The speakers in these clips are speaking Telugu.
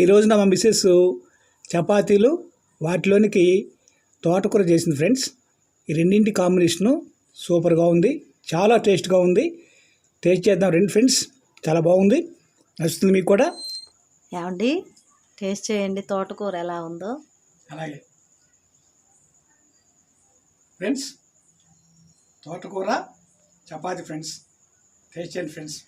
ఈ రోజున మా మిస్సెస్ చపాతీలు వాటిలోనికి తోటకూర చేసింది ఫ్రెండ్స్. ఈ రెండింటి కాంబినేషను సూపర్గా ఉంది చాలా టేస్ట్గా ఉంది. టేస్ట్ చేద్దాం రెండు ఫ్రెండ్స్ చాలా బాగుంది. నచ్చుతుంది మీకు కూడా? ఏమండి? టేస్ట్ చేయండి తోటకూర ఎలా ఉందో. అలాగే. ఫ్రెండ్స్ తోటకూర చపాతీ ఫ్రెండ్స్ టేస్ట్ చేయండి ఫ్రెండ్స్.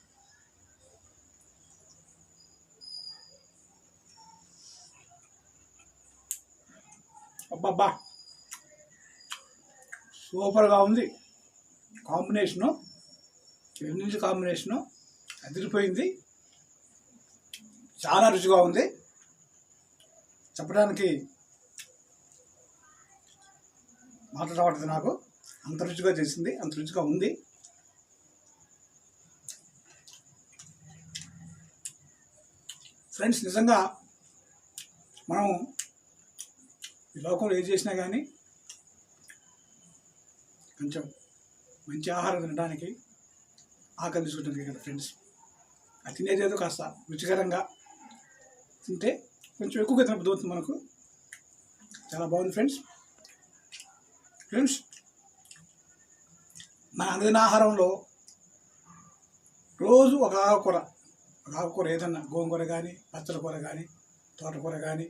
అబ్బబ్బా. సూపర్గా ఉంది. కాంబినేషను రెండింటి కాంబినేషను అదిరిపోయింది. చాలా రుచిగా ఉంది. చెప్పడానికి మాట రావట్లేదు నాకు. అంత రుచిగా చేసింది అంత రుచిగా ఉంది. ఫ్రెండ్స్ నిజంగా మనం ఈ లోకంలో ఏది చేసినా కానీ కొంచెం మంచి ఆహారం తినడానికి ఆకలి తీసుకుంటుంది కదా ఫ్రెండ్స్ అది తినేది ఏదో కాస్త రుచికరంగా తింటే కొంచెం ఎక్కువగా తినబుద్ధి మనకు. చాలా బాగుంది ఫ్రెండ్స్ ఫ్రెండ్స్ మన అందిన ఆహారంలో రోజు ఒక ఆకుకూర ఒక ఆకుకూర ఏదన్నా గోంగూర కానీ పచ్చల కూర కానీ తోటకూర కానీ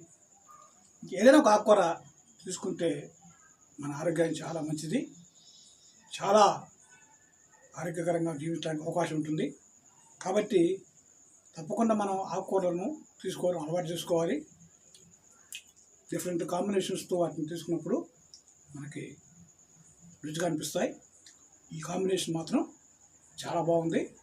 ఏదైనా ఒక ఆకుకూర తీసుకుంటే మన ఆరోగ్యానికి చాలా మంచిది. చాలా ఆరోగ్యకరంగా జీవించడానికి అవకాశం ఉంటుంది. కాబట్టి తప్పకుండా మనం ఆకుకూరలను తీసుకోవడం అలవాటు చేసుకోవాలి. డిఫరెంట్ కాంబినేషన్స్తో వాటిని తీసుకున్నప్పుడు మనకి రుచిగా అనిపిస్తాయి. ఈ కాంబినేషన్ మాత్రం చాలా బాగుంది.